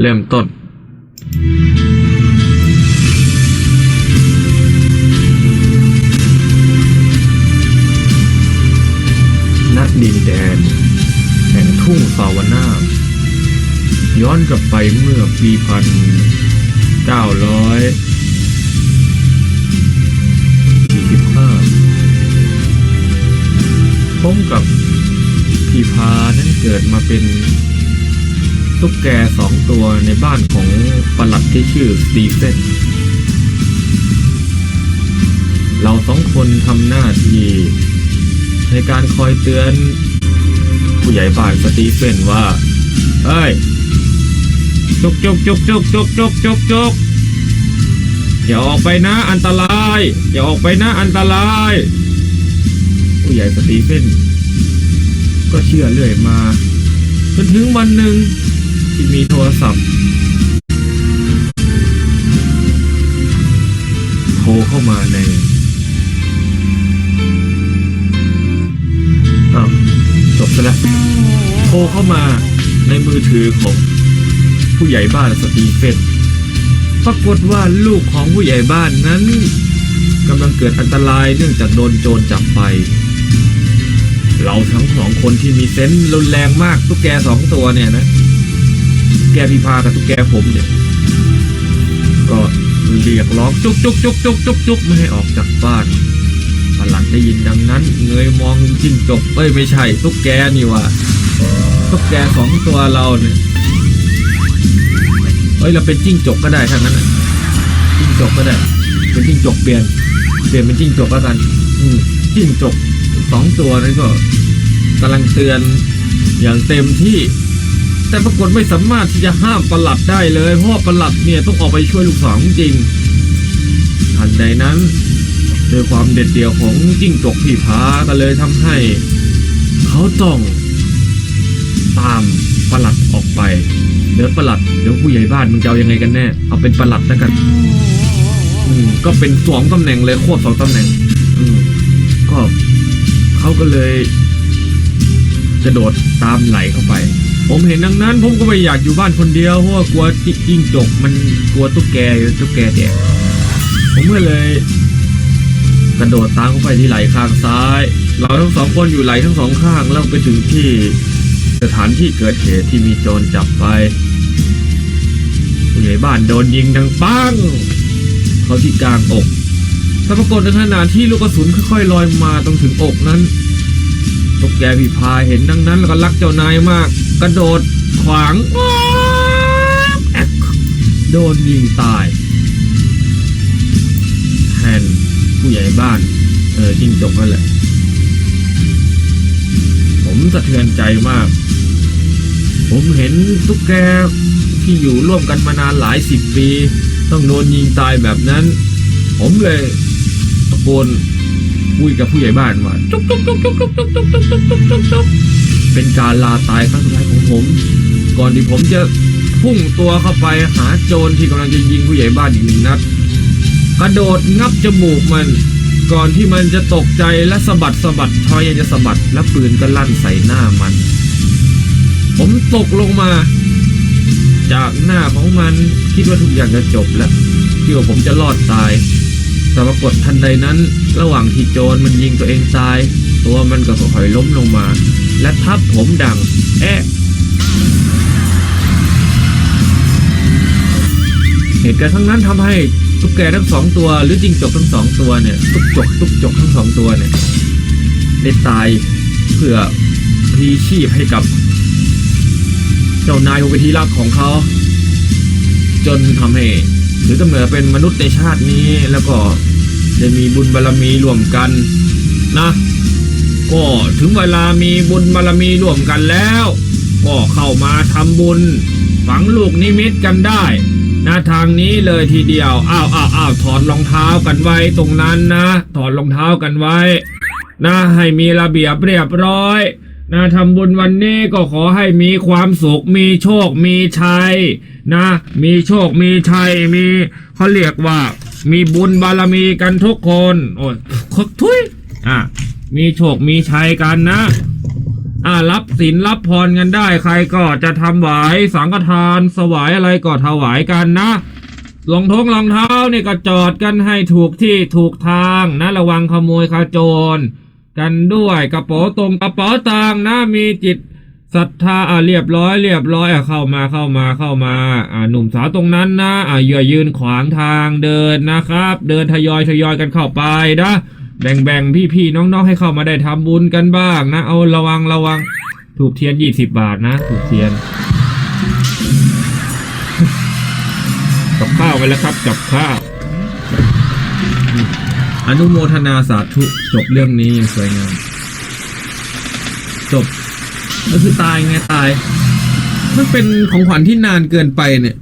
เริ่มต้น ณ ดินแดน แห่งทุ่งสาวนา ย้อนกลับไปเมื่อปีพันเก้าร้อยสี่สิบห้าผมกับพีพานั้นเกิดมาเป็น ตุ๊กแกสองตัวในบ้านของประหลัดที่ชื่อสตีเฟนเราสองคนทำหน้าที่ในการคอยเตือนผู้ใหญ่บ้านสตีเฟนว่าเฮ้ยจุกจุกจุกจุกจุกจุกจุกจุกอย่าออกไปนะอันตราย อย่าออกไปนะอันตราย ผู้ใหญ่สตีเฟนก็เชื่อเรื่อยมาจนถึงวันหนึ่ง ที่มีโทรศัพท์ โทรเข้ามาในอ้าวจบไปแล้วโทรเข้ามาในมือถือของผู้ใหญ่บ้านสตีเฟนปรากฏว่าลูกของผู้ใหญ่บ้านนั้นกำลังเกิดอันตรายเนื่องจากโดนโจรจับไป เราทั้งสองคนที่มีเซนส์รุนแรงมากตุ๊กแกสองตัวเนี่ยนะ ตุ๊กแกพิพากับตุ๊กแกผมเนี่ย ก็เรียกร้องจุกจุกจุกจุกจุกจุกไม่ให้ออกจากบ้านประหลัดได้ยินดังนั้น เงยมองจิ้งจกเอ้ยไม่ใช่ตุ๊กแกนี่ว่าตุ๊กแกสองตัวเราเนี่ยเอ้ยเราเป็นจิ้งจกก็ได้ทั้งนั้นจิ้งจกก็ได้ เป็นจิ้งจกเปลี่ยนเปลี่ยนเป็นจิ้งจกแล้วกันอืมจิ้งจกสองตัวนั้นก็กำลังเตือนอย่างเต็มที่ แต่ปรากฏไม่สามารถที่จะห้ามประหลัดได้เลยเพราะว่าประหลัดเนี่ยต้องออกไปช่วยลูกสาวจริงทันใดนั้นด้วยความเด็ดเดี่ยวของจิ้งจกพี่พาก็เลยทำให้ เขาต้องตามประหลัดออกไปเดี๋ยวประหลัดเดี๋ยวผู้ใหญ่บ้านมึงจะเอายังไงกันแน่เอาเป็นประหลัดแล้วกัน อืมก็เป็นสองตำแหน่งเลยควบสองตำแหน่ง อืมก็เขาก็เลยกระโดดตามไหลเข้าไป ผมเห็นดังนั้นผมก็ไม่อยากอยู่บ้านคนเดียวเพราะว่ากลัวจิ้งจกมันกลัวตุ๊กแกตุ๊กแกแดกผมก็เลย กระโดดตามเข้าไปที่ไหล่ข้างซ้าย เราทั้งสองคนอยู่ไหล่ทั้งสองข้างแล้วไปถึงที่สถานที่เกิดเหตุที่มีโจรจับไปผู้ใหญ่บ้านโดนยิงดังปังเขาที่กลางอกแต่ปรากฏในขณะที่ลูกกระสุนค่อยๆลอยมาตรงถึงอกนั้นตุ๊กแกพิพาเห็นดังนั้นแล้วก็รักเจ้านายมาก กระโดดขวางโดนยิงตายแทนผู้ใหญ่บ้าน เออจิ้งจกนั่นแหละ ผมสะเทือนใจมาก ผมเห็นตุ๊กแกที่อยู่ร่วมกันมานานหลายสิบปี ต้องโดนยิงตายแบบนั้น ผมเลยตะโกนคุยกับผู้ใหญ่บ้านว่าจุกจุกจุกจุกจุกจุกจุกจุกจุกจุกจุกจุก เป็นการลาตายครั้งสุดท้ายของผม ก่อนที่ผมจะพุ่งตัวเข้าไปหาโจรที่กำลังจะยิงผู้ใหญ่บ้านอีกหนึ่งนัด กระโดดงับจมูกมัน ก่อนที่มันจะตกใจและสะบัดสะบัดทอยยังจะสะบัดและปืนก็ลั่นใส่หน้ามัน ผมตกลงมา จากหน้าของมันคิดว่าทุกอย่างจะจบแล้วคิดว่าผมจะรอดตาย แต่ปรากฏทันใดนั้น ระหว่างที่โจรมันยิงตัวเองตาย ตัวมันก็ค่อยๆล้มลงมา และทับผมดัง แอะเหตุการณ์ทั้งนั้นทำให้ตุ๊กแกทั้งสองตัว หรือจิงจกทั้งสองตัวเนี่ยตุ๊กจกตุ๊กจกทั้งสองตัวเนี่ยได้ตายเพื่อพีชีพให้กับ เจ้านายผู้เป็นที่รักของเขา จนทำให้ถือกำเนิดเป็นมนุษย์ในชาตินี้แล้วก็ได้มีบุญบารรมีร่วมกันนะ ก็ถึงเวลามีบุญบารมีร่วมกันแล้ว ก็เข้ามาทำบุญ ฝังลูกนิมิตกันได้หนะทางนี้เลยทีเดียว อ้าวอ้าวอ้าวถอดรองเท้ากันไว้ตรงนั้นนะ ถอดรองเท้ากันไว้นะให้มีระเบียบเรียบร้อยนะทำบุญวันนี้ก็ขอให้มีความสุข มีโชค มีชัยนะ มีโชค มีชัย มีเขาเรียกว่า มีบุญบารมีกันทุกคน โอ้ยคึกทุยอะ มีโชคมีชัยกันนะ อ่ารับศีลรับพรกันได้ ใครก็จะทำไหวายสังฆทาน สวายอะไรก็ถวายกันนะรองท้องรองเท้านี่ก็จอดกันให้ถูกที่ถูกทางนะ ระวังขโมยขโจร กันด้วยกระเป๋าตรงกระเป๋าตังนะมีจิตศรัทธาอ่าเรียบร้อยเรียบร้อยอะเข้ามาเข้ามาเข้ามาอ่าหนุ่มสาวตรงนั้นนะอ่าอย่ายืนขวางทางเดินนะครับ เดินทยอยทยอยกันเข้าไปนะ แบ่งแบ่งพี่พี่ๆน้องๆให้เข้ามาได้ทำบุญกันบ้างนะ เอาระวังระวังถูกเทียนยี่สิบบาทนะถูกเทียนกับข้าวไปแล้วครับกับข้าวอนุโมทนาสาธุจบเรื่องนี้ย่างสวยงามจบก็คือตายไงตาย มันเป็นของขวัญที่นานเกินไปเนี่ย